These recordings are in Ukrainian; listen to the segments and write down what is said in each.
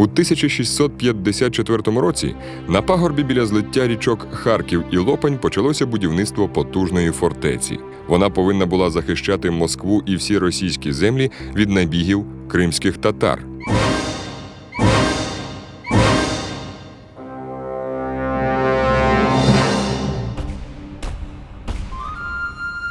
У 1654 році на пагорбі біля злиття річок Харків і Лопань почалося будівництво потужної фортеці. Вона повинна була захищати Москву і всі російські землі від набігів кримських татар.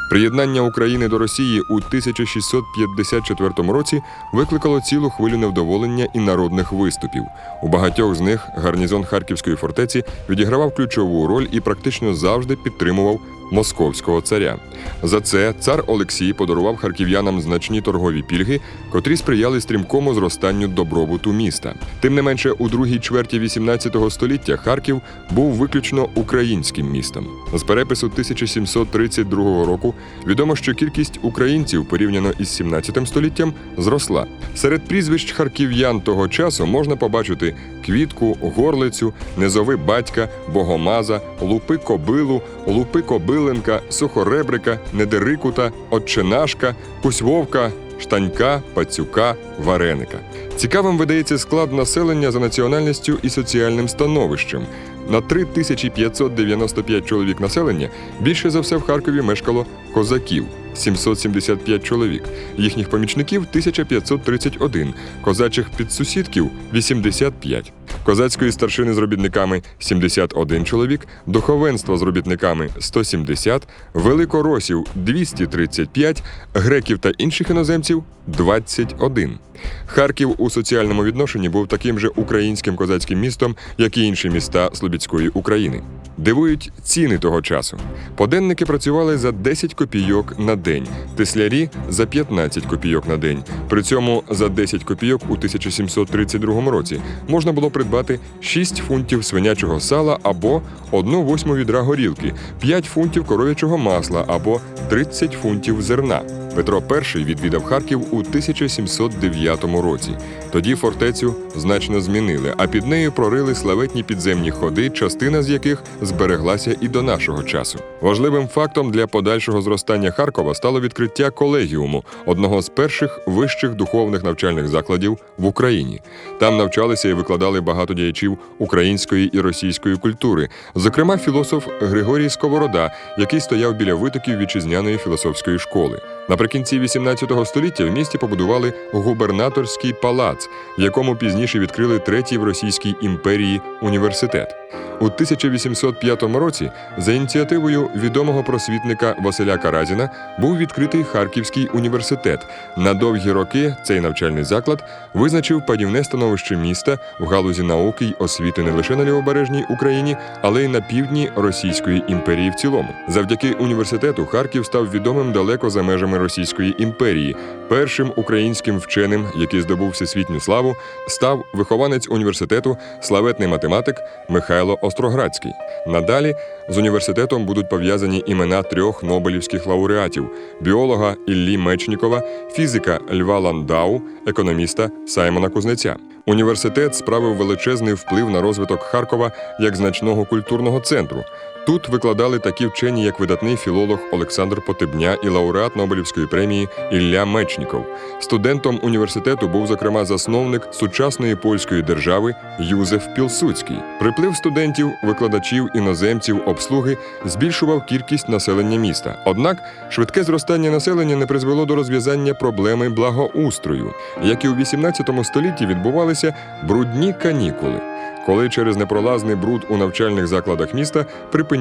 Приєднання України до Росії у 1654 році викликало цілу хвилю невдоволення і народних виступів. У багатьох з них гарнізон Харківської фортеці відігравав ключову роль і практично завжди підтримував московського царя. За це цар Олексій подарував харків'янам значні торгові пільги, котрі сприяли стрімкому зростанню добробуту міста. Тим не менше, у другій чверті XVIII століття Харків був виключно українським містом. З перепису 1732 року відомо, що кількість українців порівняно із 17 століттям зросла. Серед прізвищ харків'ян того часу можна побачити квітку, горлицю, низови батька, богомаза, лупи кобилу, лупи кобиленка, сухоребрика, недерикута, отченашка, кузьвовка, штанька, пацюка, вареника. Цікавим видається склад населення за національністю і соціальним становищем. На 3595 чоловік населення більше за все в Харкові мешкало козаків 775 чоловік, їхніх помічників 1531, козачих підсусідків 85, козацької старшини з робітниками 71 чоловік, духовенство з робітниками 170, великоросів 235, греків та інших іноземців 21. Харків у соціальному відношенні був таким же українським козацьким містом, як і інші міста Слобідської України. Дивують ціни того часу. Поденники працювали за 10 копійок на день, теслярі за 15 копійок на день. При цьому за 10 копійок у 1732 році можна було придбати 6 фунтів свинячого сала або 1 восьму відра горілки, 5 фунтів коров'ячого масла або 30 фунтів зерна. Петро І відвідав Харків у 1709 році. Тоді фортецю значно змінили, а під нею прорили славетні підземні ходи, частина з яких збереглася і до нашого часу. Важливим фактом для подальшого зростання Харкова стало відкриття колегіуму, одного з перших вищих духовних навчальних закладів в Україні. Там навчалися і викладали багато діячів української і російської культури, зокрема філософ Григорій Сковорода, який стояв біля витоків вітчизняної філософської школи. Наприкінці XVIII століття в місті побудували губернаторський палац, в якому пізніше відкрили третій в Російській імперії університет. У 1805 році за ініціативою відомого просвітника Василя Каразіна був відкритий Харківський університет. На довгі роки цей навчальний заклад визначив падівне становище міста в галузі науки й освіти не лише на лівобережній Україні, але й на півдні Російської імперії в цілому. Завдяки університету Харків став відомим далеко за межами Російської імперії. Першим українським вченим, який здобув всесвітню славу, став вихованець університету, славетний математик Михайло Остроградський. Надалі з університетом будуть пов'язані імена трьох нобелівських лауреатів: біолога Іллі Мечнікова, фізика Льва Ландау, економіста Саймона Кузнеця. Університет справив величезний вплив на розвиток Харкова як значного культурного центру. Тут викладали такі вчені, як видатний філолог Олександр Потебня і лауреат Нобелівської премії Ілля Мечніков. Студентом університету був, зокрема, засновник сучасної польської держави Юзеф Пілсуцький. Приплив студентів, викладачів, іноземців, обслуги збільшував кількість населення міста. Однак швидке зростання населення не призвело до розв'язання проблеми благоустрою, як і у 18 столітті відбувалися брудні канікули коли через непролазний бруд у навчальних закладах міста припинялися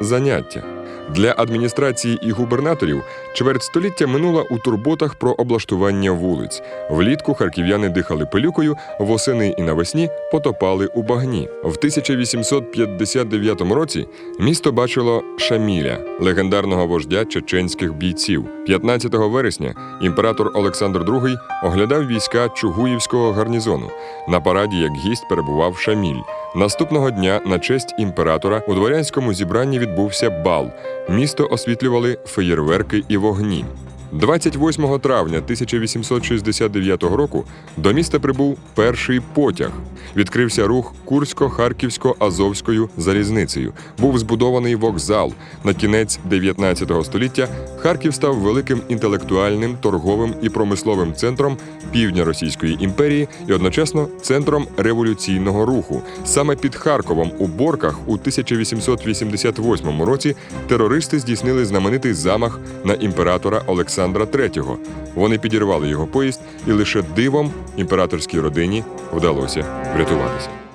заняття. Для адміністрації і губернаторів чверть століття минула у турботах про облаштування вулиць. Влітку харків'яни дихали пилюкою, восени і навесні потопали у багні. В 1859 році місто бачило Шаміля, легендарного вождя чеченських бійців. 15 вересня імператор Олександр II оглядав війська Чугуївського гарнізону. На параді як гість перебував Шаміль. Наступного дня на честь імператора у дворянському зібранні відбувся бал. Місто освітлювали феєрверки і вогні. 28 травня 1869 року до міста прибув перший потяг. Відкрився рух Курсько-Харківсько-Азовською залізницею. Був збудований вокзал. На кінець 19 століття Харків став великим інтелектуальним, торговим і промисловим центром півдня Російської імперії і одночасно центром революційного руху. Саме під Харковом у Борках у 1888 році терористи здійснили знаменитий замах на імператора Олександра III. Вони підірвали його поїзд, і лише дивом імператорській родині вдалося врятуватися.